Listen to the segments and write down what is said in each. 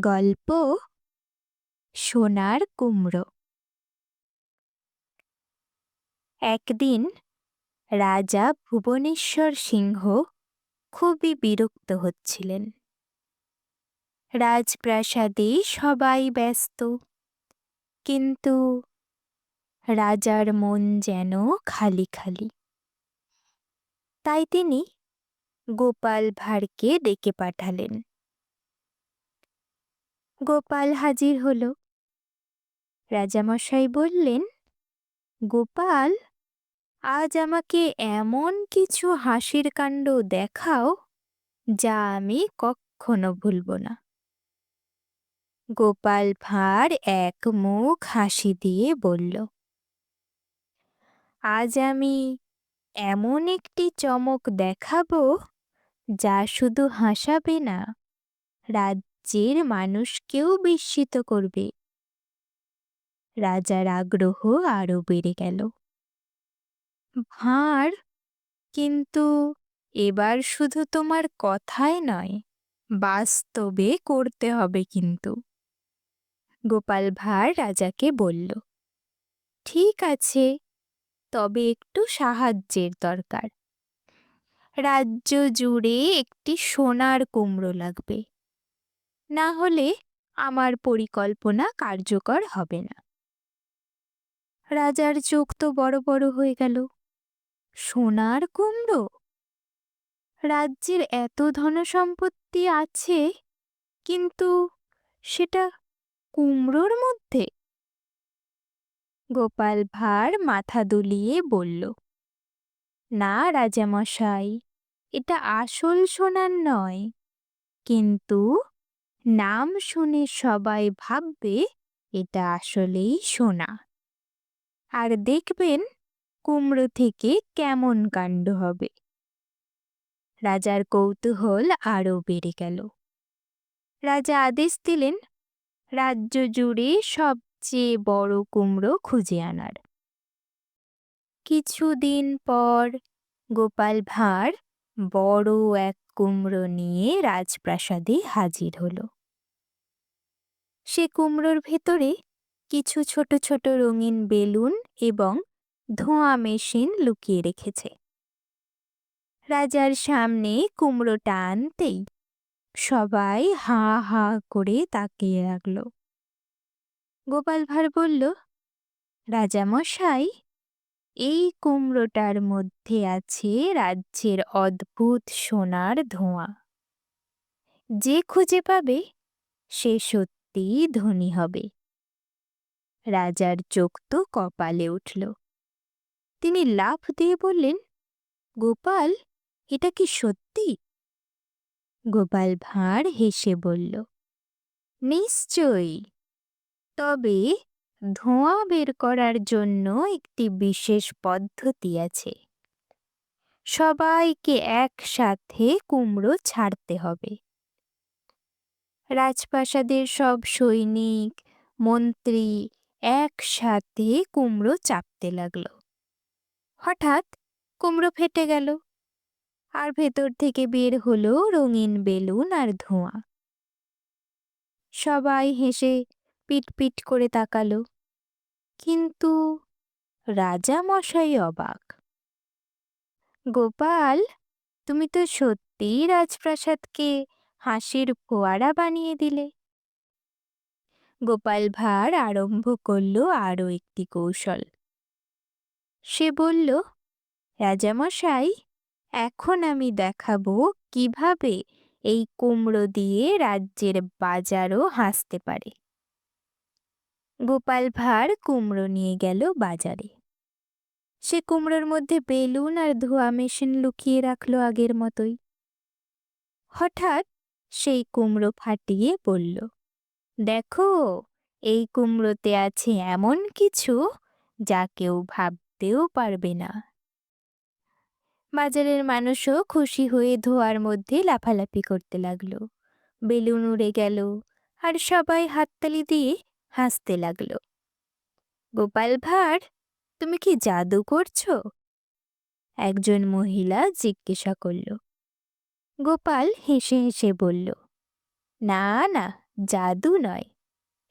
গল্প সোনার কুমড়ো। একদিন রাজা ভুবনেশ্বর সিংহ খুবই বিরক্ত হচ্ছিলেন। রাজপ্রাসাদে সবাই ব্যস্ত, কিন্তু রাজার মন যেন খালি খালি। তাই তিনি গোপাল ভাঁড়কে ডেকে পাঠালেন। গোপাল হাজির হল। রাজামশাই বললেন, গোপাল, আজ আমাকে এমন কিছু হাসির কাণ্ড দেখাও যা আমি কখনো ভুলব না। গোপাল ভাঁড় এক মুখ হাসি দিয়ে বলল, আজ আমি এমন একটি চমক দেখাবো যা শুধু হাসাবে না রাজ্যের মানুষকেও বিস্মিত করবে। রাজার আগ্রহ আরও বেড়ে গেল। ভাঁড় কিন্তু এবার শুধু তোমার কথায় নয়, বাস্তবে করতে হবে কিন্তু। গোপাল ভাঁড় রাজাকে বলল, ঠিক আছে, তবে একটু সাহায্যের দরকার। রাজ্য জুড়ে একটি সোনার কুমড়ো লাগবে। না হলে আমার পরিকল্পনা কার্যকর হবে না। রাজার চোখ তো বড় বড় হয়ে গেল। সোনার কুমড়ো? রাজ্যের এত ধনসম্পত্তি আছে, কিন্তু সেটা কুমড়োর মধ্যে? গোপাল ভাঁড় মাথা দুলিয়ে বলল, না, রাজামশাই, এটা আসল সোনার নয়, কিন্তু নাম শুনে সবাই ভাববে, এটা আসলেই সোনা। আর দেখবেন কুমড়ো থেকে কেমন কাণ্ড হবে। রাজার কৌতূহল আরও বেড়ে গেল। রাজা আদেশ দিলেন, রাজ্য জুড়ে সবচেয়ে বড় কুমড়ো খুঁজে আনার। কিছুদিন পর গোপাল ভাঁড় বড় এক কুমড়ো নিয়ে রাজপ্রাসাদে হাজির হলো। সে কুমড়োর ভেতরে কিছু ছোট ছোট রঙিন বেলুন এবং ধোঁয়া মেশিন লুকিয়ে রেখেছে। রাজার সামনে কুমড়োটা আনতেই সবাই হা হা করে তাকিয়ে রাখল। গোপাল ভাঁড় বলল রাজামশাই এই কুমড়োটার মধ্যে আছে রাজ্যের অদ্ভুত সোনার ধোঁয়া। যে খুঁজে পাবে, সে সত্যিই ধনী হবে। রাজার চোখ তো কপালে উঠল। তিনি লাফ দিয়ে বললেন, গোপাল, এটা কি সত্যি? গোপাল ভাঁড় হেসে বলল, নিশ্চয়ই। তবে ধোঁয়া বের করার জন্য একটি বিশেষ পদ্ধতি আছে। সবাইকে একসাথে কুমড়ো ছাড়তে হবে। রাজপ্রাসাদের সব সৈনিক, মন্ত্রী একসাথে কুমড়ো চাপতে লাগল। হঠাৎ কুমড়ো ফেটে গেল আর ভেতর থেকে বের হলো রঙিন বেলুন আর ধোঁয়া। সবাই হেসে পিটপিট করে তাকালো। কিন্তু রাজা মশাই অবাক। গোপাল, তুমি তো সত্যিই রাজপ্রাসাদকে হাসির ফোয়ারা বানিয়ে দিলে। গোপাল ভাঁড় আরম্ভ করল আরও একটি কৌশল। সে বলল, রাজামশাই, এখন আমি দেখাবো কীভাবে এই কুমড়ো দিয়ে রাজ্যের বাজারও হাসতে পারে। গোপাল ভাঁড় কুমড়ো নিয়ে গেল বাজারে। সে কুমড়োর মধ্যে বেলুন আর ধোয়া মেশিন লুকিয়ে রাখল আগের মতোই। হঠাৎ সেই কুমড়ো ফাটিয়ে বলল, দেখো, এই কুমড়োতে আছে এমন কিছু যা কেউ ভাবতেও পারবে না। বাজারের মানুষও খুশি হয়ে ধোয়ার মধ্যে লাফালাফি করতে লাগল। বেলুন উড়ে গেল আর সবাই হাততালি দিয়ে হাসতে লাগল, গোপাল ভাঁড়, তুমি কি জাদু করছ? একজন মহিলা জিজ্ঞাসা করল গোপাল হেসে হেসে বলল, না না, জাদু নয়,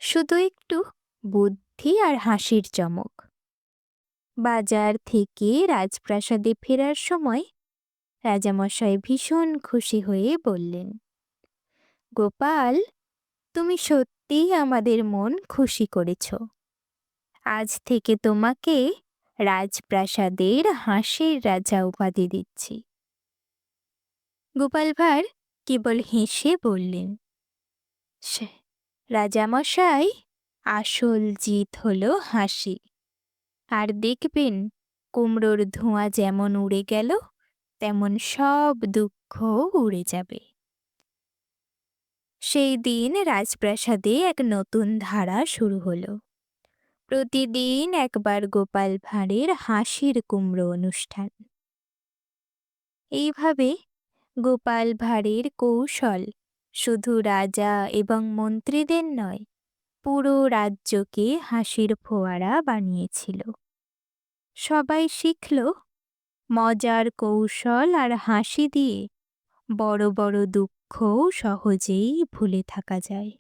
শুধু একটু বুদ্ধি আর হাসির চমক। বাজার থেকে রাজপ্রাসাদে ফেরার সময় রাজামশাই ভীষণ খুশি হয়ে বললেন, গোপাল, তুমি সত্যিই আমাদের মন খুশি করেছ। আজ থেকে তোমাকে রাজপ্রাসাদের হাসির রাজা উপাধি দিচ্ছি। গোপাল ভাঁড় কেবল হেসে বললেন "সে, রাজামশাই আসল জিত হলো হাসি। আর দেখবেন কুমড়োর ধোঁয়া যেমন উড়ে গেল তেমন সব দুঃখ উড়ে যাবে। সেই দিন রাজপ্রাসাদে এক নতুন ধারা শুরু হলো। প্রতিদিন একবার গোপাল ভাঁড়ের হাসির কুমড়ো অনুষ্ঠান। এইভাবে গোপাল ভাঁড়ের কৌশল। শুধু রাজা এবং মন্ত্রীদের নয়, পুরো রাজ্যকে হাসির ফোয়ারা বানিয়েছিল। সবাই শিখল, মজার কৌশল আর হাসি দিয়ে বড় বড় দুঃখও সহজেই ভুলে থাকা যায়।